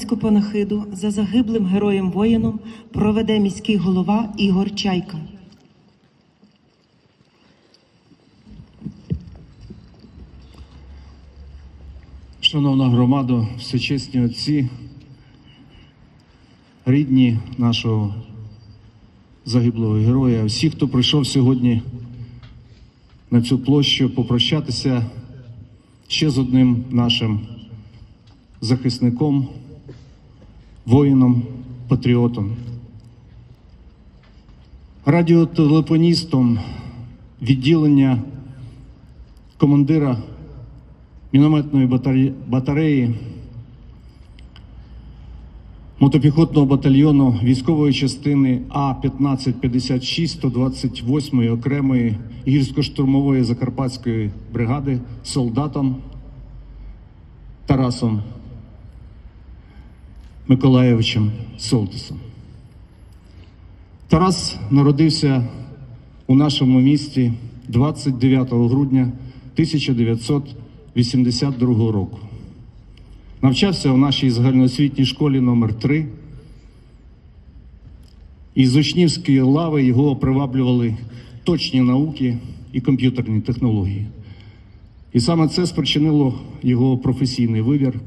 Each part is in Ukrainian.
громадянську панахиду за загиблим героєм воїном проведе міський голова Ігор Чайка. Шановна громада, всечесні отці, рідні нашого загиблого героя, всі, хто прийшов сьогодні на цю площу попрощатися ще з одним нашим захисником, воїном, патріотом, радіотелефоністом відділення командира мінометної батареї мотопіхотного батальйону військової частини А-1556 128 окремої гірсько-штурмової закарпатської бригади солдатом Тарасом Миколаєвичем Солтисом. Тарас народився у нашому місті 29 грудня 1982 року. Навчався у нашій загальноосвітній школі номер 3 І з учнівської лави його приваблювали точні науки і комп'ютерні технології. І саме це спричинило його професійний вибір.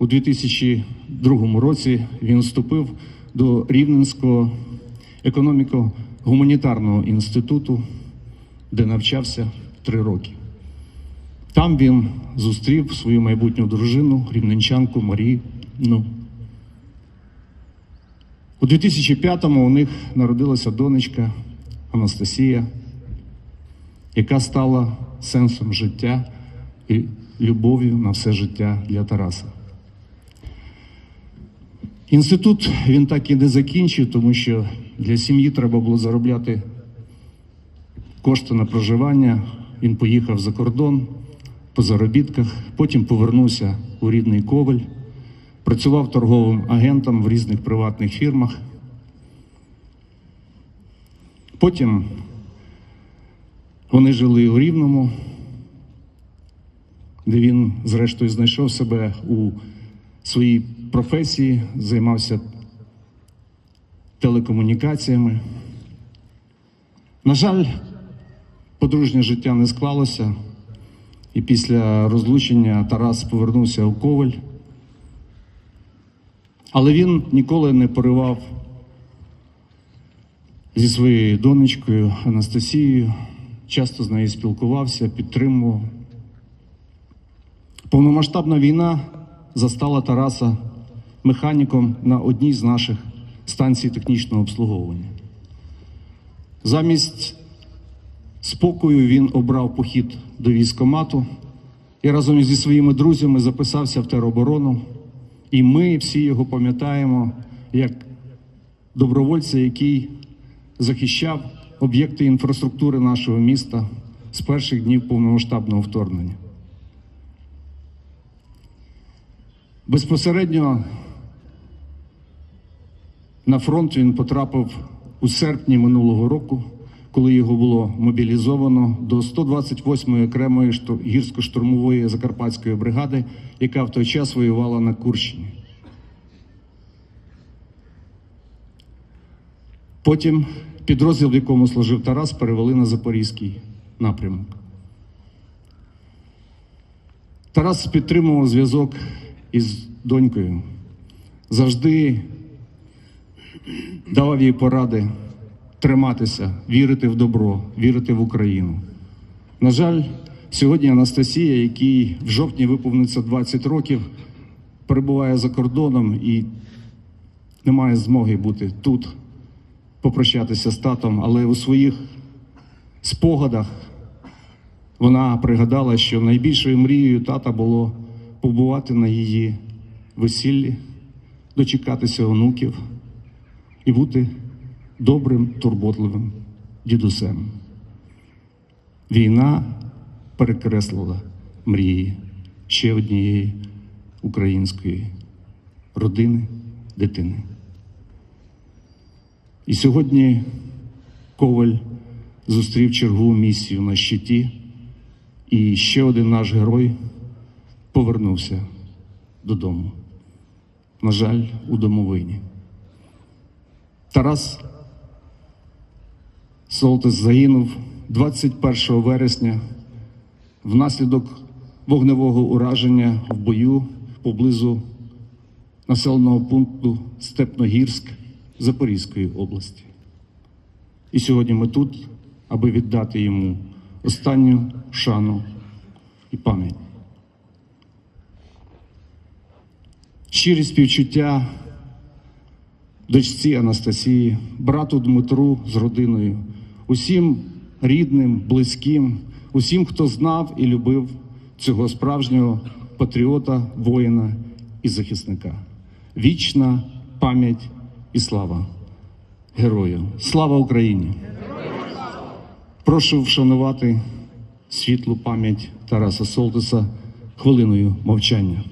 У 2002 році він вступив до Рівненського економіко-гуманітарного інституту, де навчався три роки. Там він зустрів свою майбутню дружину, рівненчанку Маріну. У 2005-му у них народилася донечка Анастасія, яка стала сенсом життя і любов'ю на все життя для Тараса. Інститут він так і не закінчив, тому що для сім'ї треба було заробляти кошти на проживання. Він поїхав за кордон по заробітках, потім повернувся у рідний Коваль, працював торговим агентом в різних приватних фірмах. Потім вони жили у Рівному, де він, зрештою, знайшов себе у своїй професії, займався телекомунікаціями. На жаль, подружнє життя не склалося, і після розлучення Тарас повернувся у Коваль. Але він ніколи не поривав зі своєю донечкою Анастасією, часто з нею спілкувався, підтримував. Повномасштабна війна застала Тараса механіком на одній з наших станцій технічного обслуговування. Замість спокою він обрав похід до військомату і разом зі своїми друзями записався в тероборону. І ми всі його пам'ятаємо як добровольця, який захищав об'єкти інфраструктури нашого міста з перших днів повномасштабного вторгнення. Безпосередньо на фронт він потрапив у серпні минулого року, коли його було мобілізовано до 128-ї окремої шту- гірсько-штурмової закарпатської бригади, яка в той час воювала на Курщині. Потім підрозділ, в якому служив Тарас, перевели на Запорізький напрямок. Тарас підтримував зв'язок із донькою, завжди давав їй поради триматися, вірити в добро, вірити в Україну. На жаль, сьогодні Анастасія, якій в жовтні виповниться 20 років, перебуває за кордоном і не має змоги бути тут, попрощатися з татом, але у своїх спогадах вона пригадала, що найбільшою мрією тата було побувати на її весіллі, дочекатися онуків і бути добрим, турботливим дідусем. Війна перекреслила мрії ще однієї української родини, дитини. І сьогодні Коваль зустрів чергову місію на щиті, і ще один наш герой повернувся додому. на жаль, у домовині. Тарас Солтис загинув 21 вересня внаслідок вогневого ураження в бою поблизу населеного пункту Степногірськ Запорізької області. І сьогодні ми тут, аби віддати йому останню шану і пам'ять. Щирі співчуття дочці Анастасії, брату Дмитру з родиною, усім рідним, близьким, усім, хто знав і любив цього справжнього патріота, воїна і захисника. Вічна пам'ять і слава герою. Слава Україні! Прошу вшанувати світлу пам'ять Тараса Солтиса хвилиною мовчання.